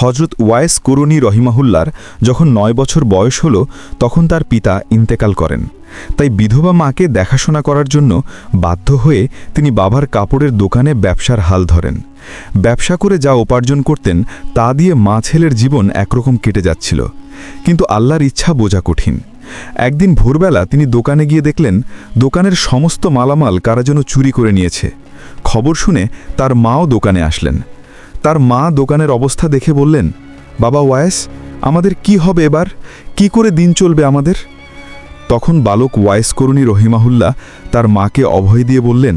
হজরত ওয়াইস কুরুনি রহিমাহুল্লার যখন নয় বছর বয়স হল, তখন তার পিতা ইন্তেকাল করেন। তাই বিধবা মাকে দেখাশোনা করার জন্য বাধ্য হয়ে তিনি বাবার কাপড়ের দোকানে ব্যবসার হাল ধরেন। ব্যবসা করে যা উপার্জন করতেন, তা দিয়ে মা ছেলের জীবন একরকম কেটে যাচ্ছিল। কিন্তু আল্লাহর ইচ্ছা বোঝা কঠিন। একদিন ভোরবেলা তিনি দোকানে গিয়ে দেখলেন, দোকানের সমস্ত মালামাল কারা যেন চুরি করে নিয়েছে। খবর শুনে তার মাও দোকানে আসলেন। তার মা দোকানের অবস্থা দেখে বললেন, বাবা ওয়ায়েস আমাদের কি হবে এবার? কি করে দিন চলবে আমাদের? তখন বালক ওয়াইস করুণী রহিমাহুল্লা তার মাকে অভয় দিয়ে বললেন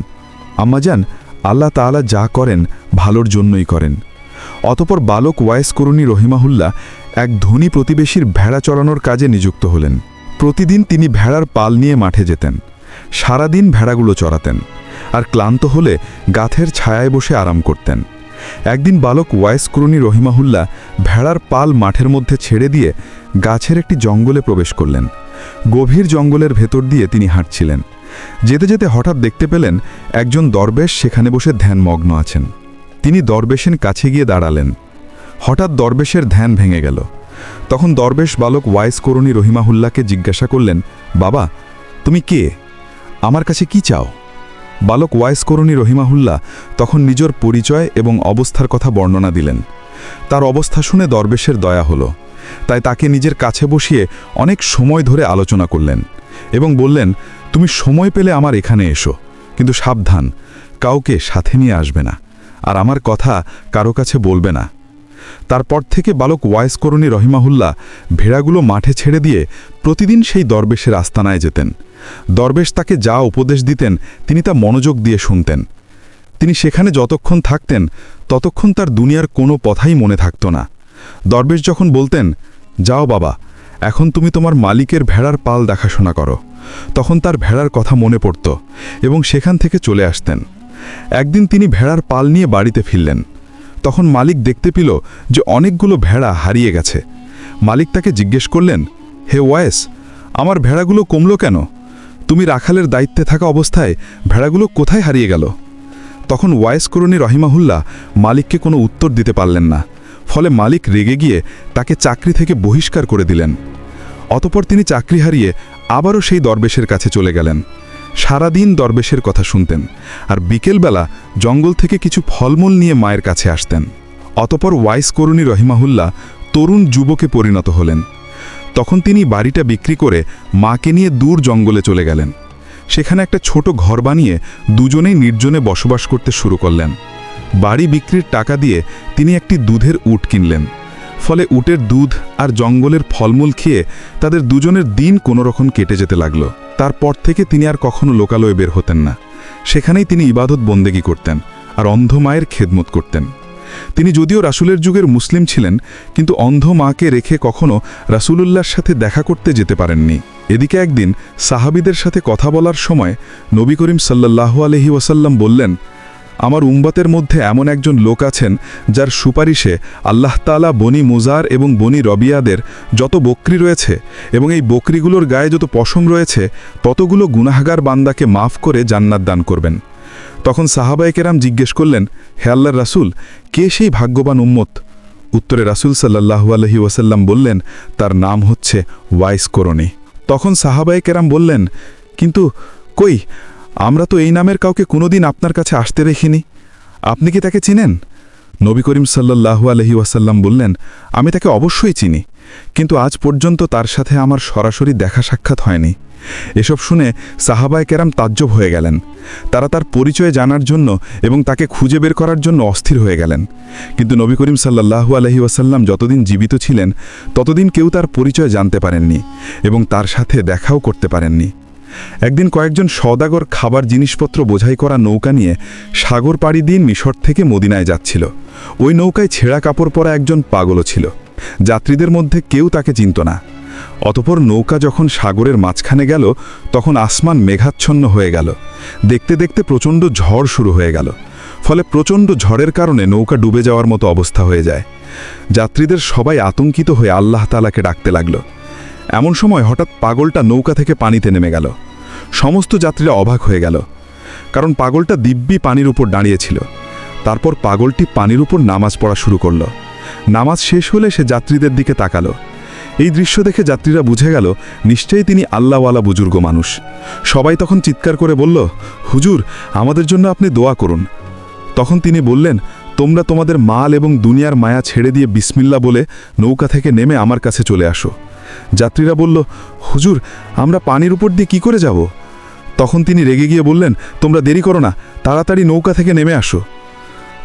আম্মাজান আল্লাহ তাআলা যা করেন ভালোর জন্যই করেন। অতপর বালক ওয়াইস করুণী রহিমাহুল্লা এক ধনী প্রতিবেশীর ভেড়া চড়ানোর কাজে নিযুক্ত হলেন। প্রতিদিন তিনি ভেড়ার পাল নিয়ে মাঠে যেতেন, সারাদিন ভেড়াগুলো চড়াতেন, আর ক্লান্ত হলে গাথের ছায়ায় বসে আরাম করতেন। একদিন বালক ওয়াইস করুণী রহিমাহুল্লা ভেড়ার পাল মাঠের মধ্যে ছেড়ে দিয়ে গাছের একটি জঙ্গলে প্রবেশ করলেন। গভীর জঙ্গলের ভেতর দিয়ে তিনি হাঁটছিলেন। যেতে যেতে হঠাৎ দেখতে পেলেন একজন দরবেশ সেখানে বসে ধ্যানমগ্ন আছেন। তিনি দরবেশের কাছে গিয়ে দাঁড়ালেন। হঠাৎ দরবেশের ধ্যান ভেঙে গেল। তখন দরবেশ বালক ওয়াইস করুণী রহিমাহুল্লাকে জিজ্ঞাসা করলেন, বাবা, তুমি কে? আমার কাছে কি চাও? বালক ওয়াইস করুণী রহিমাহুল্লা তখন নিজের পরিচয় এবং অবস্থার কথা বর্ণনা দিলেন। তার অবস্থা শুনে দরবেশের দয়া হলো। তাই তাকে নিজের কাছে বসিয়ে অনেক সময় ধরে আলোচনা করলেন এবং বললেন, তুমি সময় পেলে আমার এখানে এসো, কিন্তু সাবধান, কাউকে সাথে নিয়ে আসবে না, আর আমার কথা কারও কাছে বলবে না। তারপর থেকে বালক ওয়াইস করণী রহিমাহুল্লা ভেড়াগুলো মাঠে ছেড়ে দিয়ে প্রতিদিন সেই দরবেশের আস্তানায় যেতেন। দরবেশ তাকে যা উপদেশ দিতেন, তিনি তা মনোযোগ দিয়ে শুনতেন। তিনি সেখানে যতক্ষণ থাকতেন, ততক্ষণ তার দুনিয়ার কোনো কথাই মনে থাকত না। দরবেশ যখন বলতেন, যাও বাবা, এখন তুমি তোমার মালিকের ভেড়ার পাল দেখাশোনা করো, তখন তার ভেড়ার কথা মনে পড়ত এবং সেখান থেকে চলে আসতেন। একদিন তিনি ভেড়ার পাল নিয়ে বাড়িতে ফিরলেন। তখন মালিক দেখতে পেল যে অনেকগুলো ভেড়া হারিয়ে গেছে। মালিক তাকে জিজ্ঞেস করলেন, হে ওয়েস আমার ভেড়াগুলো কমলো কেন? তুমি রাখালের দায়িত্বে থাকা অবস্থায় ভেড়াগুলো কোথায় হারিয়ে গেল? তখন ওয়াইস করণী রহিমাহুল্লাহ মালিককে কোনো উত্তর দিতে পারলেন না, ফলে মালিক রেগে গিয়ে তাকে চাকরি থেকে বহিষ্কার করে দিলেন। অতপর তিনি চাকরি হারিয়ে আবারও সেই দরবেশের কাছে চলে গেলেন। সারাদিন দরবেশের কথা শুনতেন আর বিকেলবেলা জঙ্গল থেকে কিছু ফলমূল নিয়ে মায়ের কাছে আসতেন। অতপর ওয়াইস করুণী রহিমাহুল্লাহ তরুণ যুবকে পরিণত হলেন। তখন তিনি বাড়িটা বিক্রি করে মাকে নিয়ে দূর জঙ্গলে চলে গেলেন। সেখানে একটা ছোট ঘর বানিয়ে দুজনেই নির্জনে বসবাস করতে শুরু করলেন। বাড়ি বিক্রির টাকা দিয়ে তিনি একটি দুধের উট কিনলেন। ফলে উটের দুধ আর জঙ্গলের ফলমূল খেয়ে তাদের দুজনের দিন কোনোরকম কেটে যেতে লাগল। তারপর থেকে তিনি আর কখনো লোকালয়ে বের হতেন না। সেখানেই তিনি ইবাদত বন্দেগী করতেন আর অন্ধ মায়ের খেদমত করতেন। তিনি যদিও রাসুলের যুগের মুসলিম ছিলেন, কিন্তু অন্ধ মাকে রেখে কখনো রাসুলুল্লাহর সাথে দেখা করতে যেতে পারেননি। এদিকে একদিন সাহাবিদের সাথে কথা বলার সময় নবী করিম সাল্লাহ আলহি ওয়াসাল্লাম বললেন, আমার উম্বাতের মধ্যে এমন একজন লোক আছেন যার সুপারিশে আল্লাহ তালা বনি মুজার এবং বনি রবিয়াদের যত বকরি রয়েছে এবং এই বকরিগুলোর গায়ে যত পশম রয়েছে, ততগুলো গুনাহগার বান্দাকে মাফ করে জান্নাত দান করবেন। তখন সাহাবায়ে কেরাম জিজ্ঞেস করলেন, হে আল্লাহর রাসুল, কে সেই ভাগ্যবান উম্মত? উত্তরে রাসুল সাল্লাহু আলহি ওয়াসাল্লাম বললেন, তার নাম হচ্ছে ওয়াইস করণী তখন সাহাবায়কেরাম বললেন, কিন্তু কই, আমরা তো এই নামের কাউকে কোনোদিন আপনার কাছে আসতে দেখিনি। আপনি কি তাকে চিনেন? নবী করিম সাল্লাহু আলহি ওয়াসাল্লাম বললেন, আমি তাকে অবশ্যই চিনি, কিন্তু আজ পর্যন্ত তার সাথে আমার সরাসরি দেখা সাক্ষাৎ হয়নি। এসব শুনে সাহাবায় কেরাম তাজ্জব হয়ে গেলেন। তারা তার পরিচয় জানার জন্য এবং তাকে খুঁজে বের করার জন্য অস্থির হয়ে গেলেন। কিন্তু নবী করিম সাল্লাহু আলহি ওয়াসাল্লাম যতদিন জীবিত ছিলেন, ততদিন কেউ তার পরিচয় জানতে পারেননি এবং তার সাথে দেখাও করতে পারেননি। একদিন কয়েকজন সদাগর খাবার জিনিসপত্র বোঝাই করা নৌকা নিয়ে সাগর পাড়ি দিন মিশর থেকে মদিনায় যাচ্ছিল। ওই নৌকায় ছেঁড়া কাপড় পরা একজন পাগলও ছিল। যাত্রীদের মধ্যে কেউ তাকে চিনত না। অতপর নৌকা যখন সাগরের মাঝখানে গেল, তখন আসমান মেঘাচ্ছন্ন হয়ে গেল। দেখতে দেখতে প্রচণ্ড ঝড় শুরু হয়ে গেল। ফলে প্রচণ্ড ঝড়ের কারণে নৌকা ডুবে যাওয়ার মতো অবস্থা হয়ে যায়। যাত্রীদের সবাই আতঙ্কিত হয়ে আল্লাহ তালাকে ডাকতে লাগল। এমন সময় হঠাৎ পাগলটা নৌকা থেকে পানিতে নেমে গেল। সমস্ত যাত্রীরা অবাক হয়ে গেল, কারণ পাগলটা দিব্যি পানির উপর দাঁড়িয়েছিল। তারপর পাগলটি পানির উপর নামাজ পড়া শুরু করল। নামাজ শেষ হলে সে যাত্রীদের দিকে তাকালো। এই দৃশ্য দেখে যাত্রীরা বুঝে গেল, নিশ্চয়ই তিনি আল্লাহওয়ালা বুজুর্গ মানুষ। সবাই তখন চিৎকার করে বলল, হুজুর, আমাদের জন্য আপনি দোয়া করুন। তখন তিনি বললেন, তোমরা তোমাদের মাল এবং দুনিয়ার মায়া ছেড়ে দিয়ে বিসমিল্লা বলে নৌকা থেকে নেমে আমার কাছে চলে আসো। যাত্রীরা বলল, হুজুর, আমরা পানির উপর দিয়ে কি করে যাব? তখন তিনি রেগে গিয়ে বললেন, তোমরা দেরি করো না, তাড়াতাড়ি নৌকা থেকে নেমে আসো।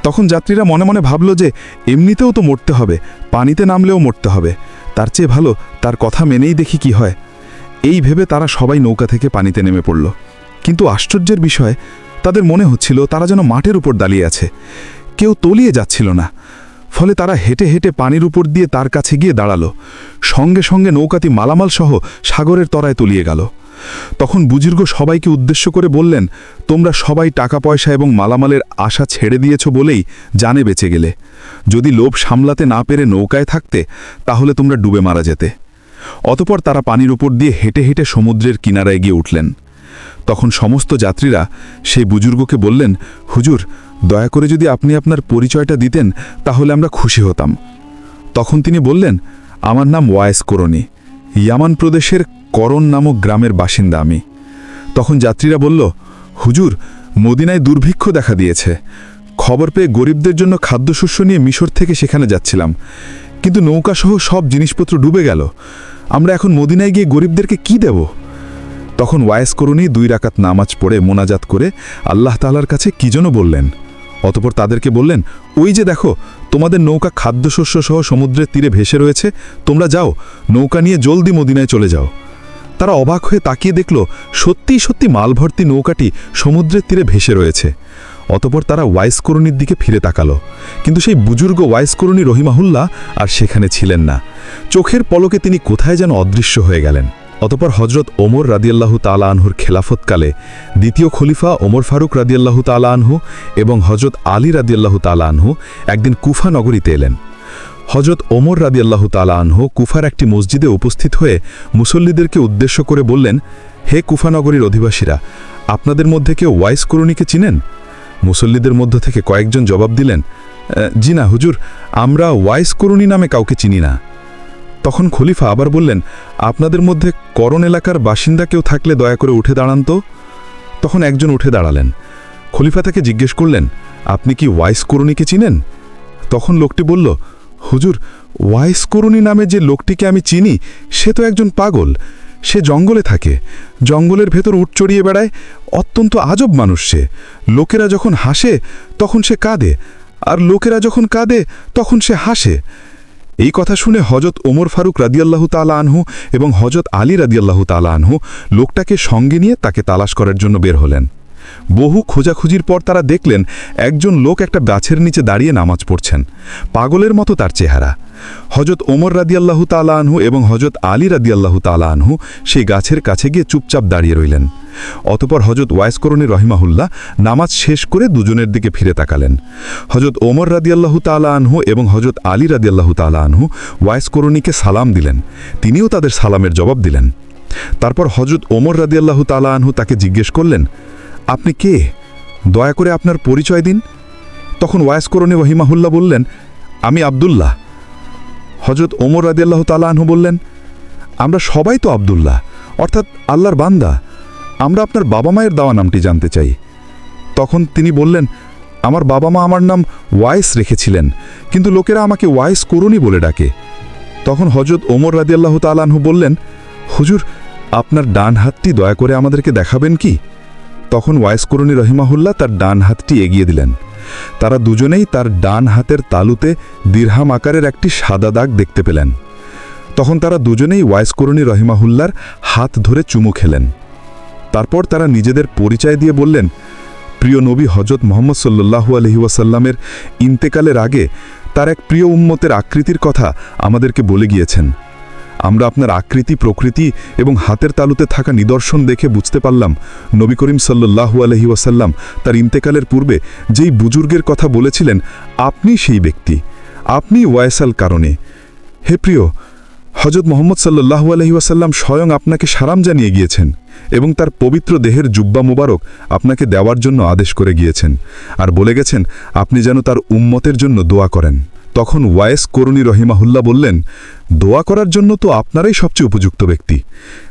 তখন যাত্রীরা মনে মনে ভাবল যে, এমনিতেও তো মরতে হবে, পানিতে নামলেও মরতে হবে, তার চেয়ে ভালো তার কথা মেনেই দেখি কি হয়। এই ভেবে তারা সবাই নৌকা থেকে পানিতে নেমে পড়ল। কিন্তু আশ্চর্যের বিষয়, তাদের মনে হচ্ছিল তারা যেন মাঠের উপর দাঁড়িয়ে আছে। কেউ তলিয়ে যাচ্ছিল না। ফলে তারা হেঁটে হেঁটে পানির উপর দিয়ে তার কাছে গিয়ে দাঁড়াল। সঙ্গে সঙ্গে নৌকাটি মালামাল সহ সাগরের তরায় তলিয়ে গেল। তখন বুজুর্গ সবাইকে উদ্দেশ্য করে বললেন, তোমরা সবাই টাকা পয়সা এবং মালামালের আশা ছেড়ে দিয়েছ বলেই জানে বেঁচে গেলে। যদি লোভ সামলাতে না পেরে নৌকায় থাকতে, তাহলে তোমরা ডুবে মারা যেতে। অতপর তারা পানির উপর দিয়ে হেঁটে হেঁটে সমুদ্রের কিনারায় গিয়ে উঠলেন। তখন সমস্ত যাত্রীরা সেই বুজুর্গকে বললেন, হুজুর দয়া করে যদি আপনি আপনার পরিচয়টা দিতেন, তাহলে আমরা খুশি হতাম। তখন তিনি বললেন, আমার নাম ওয়ায়েস করণী ইয়ামান প্রদেশের করণ নামক গ্রামের বাসিন্দা আমি। তখন যাত্রীরা বলল, হুজুর, মদিনায় দুর্ভিক্ষ দেখা দিয়েছে। খবর পেয়ে গরিবদের জন্য খাদ্যশস্য নিয়ে মিশর থেকে সেখানে যাচ্ছিলাম। কিন্তু নৌকাসহ সব জিনিসপত্র ডুবে গেল। আমরা এখন মদিনায় গিয়ে গরিবদেরকে কি দেব? তখন ওয়ায়েস করুনি দুই রাকাত নামাজ পড়ে মোনাজাত করে আল্লাহ তালার কাছে কি যেন বললেন। অতপর তাদেরকে বললেন, ওই যে দেখো, তোমাদের নৌকা খাদ্যশস্য সহ সমুদ্রের তীরে ভেসে রয়েছে, তোমরা যাও, নৌকা নিয়ে জলদি মদিনায় চলে যাও। তারা অবাক হয়ে তাকিয়ে দেখল, সত্যিই সত্যি মালভর্তি নৌকাটি সমুদ্রের তীরে ভেসে রয়েছে। অতপর তারা ওয়াইস করুনির দিকে ফিরে তাকালো। কিন্তু সেই বুজুর্গ ওয়াইস করুনি রহিমাহুল্লাহ আর সেখানে ছিলেন না। চোখের পলকে তিনি কোথায় যেন অদৃশ্য হয়ে গেলেন। অতপর হজরত ওমর রাদিয়াল্লাহু তালা আনহুর খেলাফতকালে দ্বিতীয় খলিফা ওমর ফারুক রাদিয়াল্লাহু তালা আনহু এবং হজরত আলী রাদিয়াল্লাহু তালা আনহু একদিন কুফা নগরীতে এলেন। হজরত ওমর রাদিয়াল্লাহু তালা আনহু কুফার একটি মসজিদে উপস্থিত হয়ে মুসল্লিদেরকে উদ্দেশ্য করে বললেন হে কুফানগরীর অধিবাসীরা আপনাদের মধ্যে কেউ ওয়াইস করুণীকে চিনেন? মুসল্লিদের মধ্য থেকে কয়েকজন জবাব দিলেন "আহ, জি না হুজুর আমরা ওয়াইস করুণী নামে কাউকে চিনি না। তখন খলিফা আবার বললেন, আপনাদের মধ্যে করণ এলাকার বাসিন্দা কেউ থাকলে দয়া করে উঠে দাঁড়ান তো? তখন একজন উঠে দাঁড়ালেন। খলিফা তাকে জিজ্ঞেস করলেন, আপনি কি ওয়াইস করুণীকে চিনেন? তখন লোকটি বলল, হুজুর, ওয়াইস করুণী নামে যে লোকটিকে আমি চিনি, সে তো একজন পাগল। সে জঙ্গলে থাকে। জঙ্গলের ভেতর উট চড়িয়ে বেড়ায়। অত্যন্ত আজব মানুষ সে। লোকেরা যখন হাসে, তখন সে কাঁদে। আর লোকেরা যখন কাঁদে, তখন সে হাসে। এই কথা শুনে হজরত ওমর ফারুক রাদিয়াল্লাহ তালা আনহু এবং হজরত আলী রাদিয়াল্লাহ তালা আনহু লোকটাকে সঙ্গে নিয়ে তাকে তালাশ করার জন্য বের হলেন। বহু খোঁজাখুঁজির পর তারা দেখলেন একজন লোক একটা গাছের নিচে দাঁড়িয়ে নামাজ পড়ছেন। পাগলের মতো তার চেহারা। হজরত ওমর রাদিয়াল্লাহু তালা আনহু এবং হজরত আলী রাদিয়াল্লাহু তালা আনহু সেই গাছের কাছে গিয়ে চুপচাপ দাঁড়িয়ে রইলেন। অতপর হজরত ওয়াইসকরণী রহিমাহুল্লাহ নামাজ শেষ করে দুজনের দিকে ফিরে তাকালেন। হজরত ওমর রাদিয়াল্লাহু তালা আনহু এবং হজরত আলী রাদিয়াল্লাহু তালা আনহু ওয়াইসকরণীকে সালাম দিলেন। তিনিও তাদের সালামের জবাব দিলেন। তারপর হজরত ওমর রাদিয়াল্লাহু তালা আনহু তাকে জিজ্ঞেস করলেন আপনি কে? দয়া করে আপনার পরিচয় দিন। তখন ওয়াইসকরণী ওহিমাহুল্লাহ বললেন, আমি আবদুল্লাহ। হজরত ওমর রাদিয়াল্লাহু তালা আনহু বললেন, আমরা সবাই তো আবদুল্লাহ, অর্থাৎ আল্লাহর বান্দা। আমরা আপনার বাবা মায়ের দেওয়া নামটি জানতে চাই। তখন তিনি বললেন, আমার বাবা মা আমার নাম ওয়াইস রেখেছিলেন, কিন্তু লোকেরা আমাকে ওয়াইস করুনি বলে ডাকে। তখন হজরত ওমর রাদিয়াল্লাহ তালানহু বললেন, হুজুর, আপনার ডান হাতটি দয়া করে আমাদেরকে দেখাবেন কি? তখন ওয়াইস করুনি রহিমাহুল্লাহ তার ডান হাতটি এগিয়ে দিলেন। তারা দুজনেই তার ডান হাতের তালুতে দীর্হাম আকারের একটি সাদা দাগ দেখতে পেলেন। তখন তারা দুজনেই ওয়াইস করুনি রহিমাহুল্লার হাত ধরে চুমু খেলেন। তারপর তারা নিজেদের পরিচয় দিয়ে বললেন, প্রিয় নবী হজরত মোহাম্মদ সাল্লু আলহি ওয়াসাল্লামের ইন্তেকালের আগে তার এক প্রিয় উম্মতের আকৃতির কথা আমাদেরকে বলে গিয়েছেন। আমরা আপনার আকৃতি, প্রকৃতি এবং হাতের তালুতে থাকা নিদর্শন দেখে বুঝতে পারলাম। নবী করিম সাল্লু আলহি ওয়াসাল্লাম তার ইন্তেকালের পূর্বে যেই বুজুর্গের কথা বলেছিলেন, আপনি সেই ব্যক্তি। আপনি ওয়াইসাল কারণে। হে প্রিয় হজরত মোহাম্মদ সাল্লাহু আলহি ওয়াসাল্লাম স্বয়ং আপনাকে সারাম জানিয়ে গিয়েছেন এবং তার পবিত্র দেহের জুব্বা মুবারক আপনাকে দেওয়ার জন্য আদেশ করে গিয়েছেন। আর বলে গেছেন, আপনি যেন তার উম্মতের জন্য দোয়া করেন। তখন ওয়াইস করুণী রহিমাহুল্লাহ বললেন, দোয়া করার জন্য তো আপনারাই সবচেয়ে উপযুক্ত ব্যক্তি,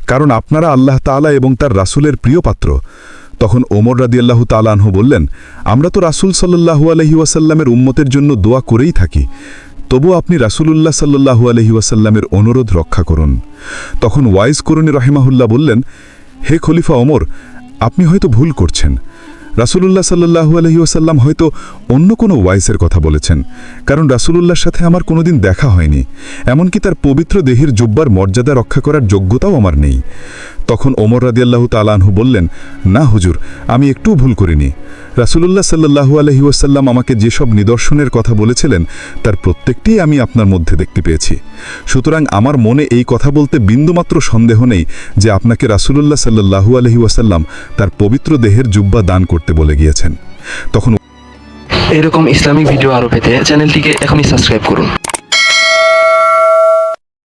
কারণ আপনারা আল্লাহ তাআলা এবং তার রাসূলের প্রিয় পাত্র। তখন ওমর রাদিয়াল্লাহু তাআলাহু বললেন, আমরা তো রাসূল সাল্লাল্লাহু আলাইহি ওয়াসাল্লামের উম্মতের জন্য দোয়া করেই থাকি তবু আপনি রাসূলুল্লাহ সাল্লাল্লাহু আলাইহি ওয়াসাল্লামের অনুরোধ রক্ষা করুন। তখন ওয়াইস করুণী রহিমাহুল্লাহ বললেন, হে খলিফা ওমর, আপনি হয়তো ভুল করছেন রাসূলুল্লাহ সাল্লাহু আলহি ওসাল্লাম হয়তো অন্য কোনো ওয়াইসের কথা বলেছেন, কারণ রাসূলুল্লাহর সাথে আমার কোনোদিন দেখা হয়নি, এমনকি তার পবিত্র দেহের জুব্বার মর্যাদা রক্ষা করার যোগ্যতাও আমার নেই। তখন ওমর রাদিয়াল্লাহু তালাহু বললেন, না হুজুর, আমি একটু ভুল করিনি। রাসূলুল্লাহ সাল্লাহু আলহি ওসাল্লাম আমাকে যেসব নিদর্শনের কথা বলেছিলেন, তার প্রত্যেকটিই আমি আপনার মধ্যে দেখতে পেয়েছি। সুতরাং আমার মনে এই কথা বলতে বিন্দুমাত্র সন্দেহ নেই যে আপনাকে রাসূলুল্লাহ সাল্লাহু আলহি ওয়াসাল্লাম তার পবিত্র দেহের জুব্বা দান করতে বলে গিয়েছেন। তখন এরকম ইসলামিক ভিডিও আরও পেতে চ্যানেলটিকে এখনই সাবস্ক্রাইব করুন।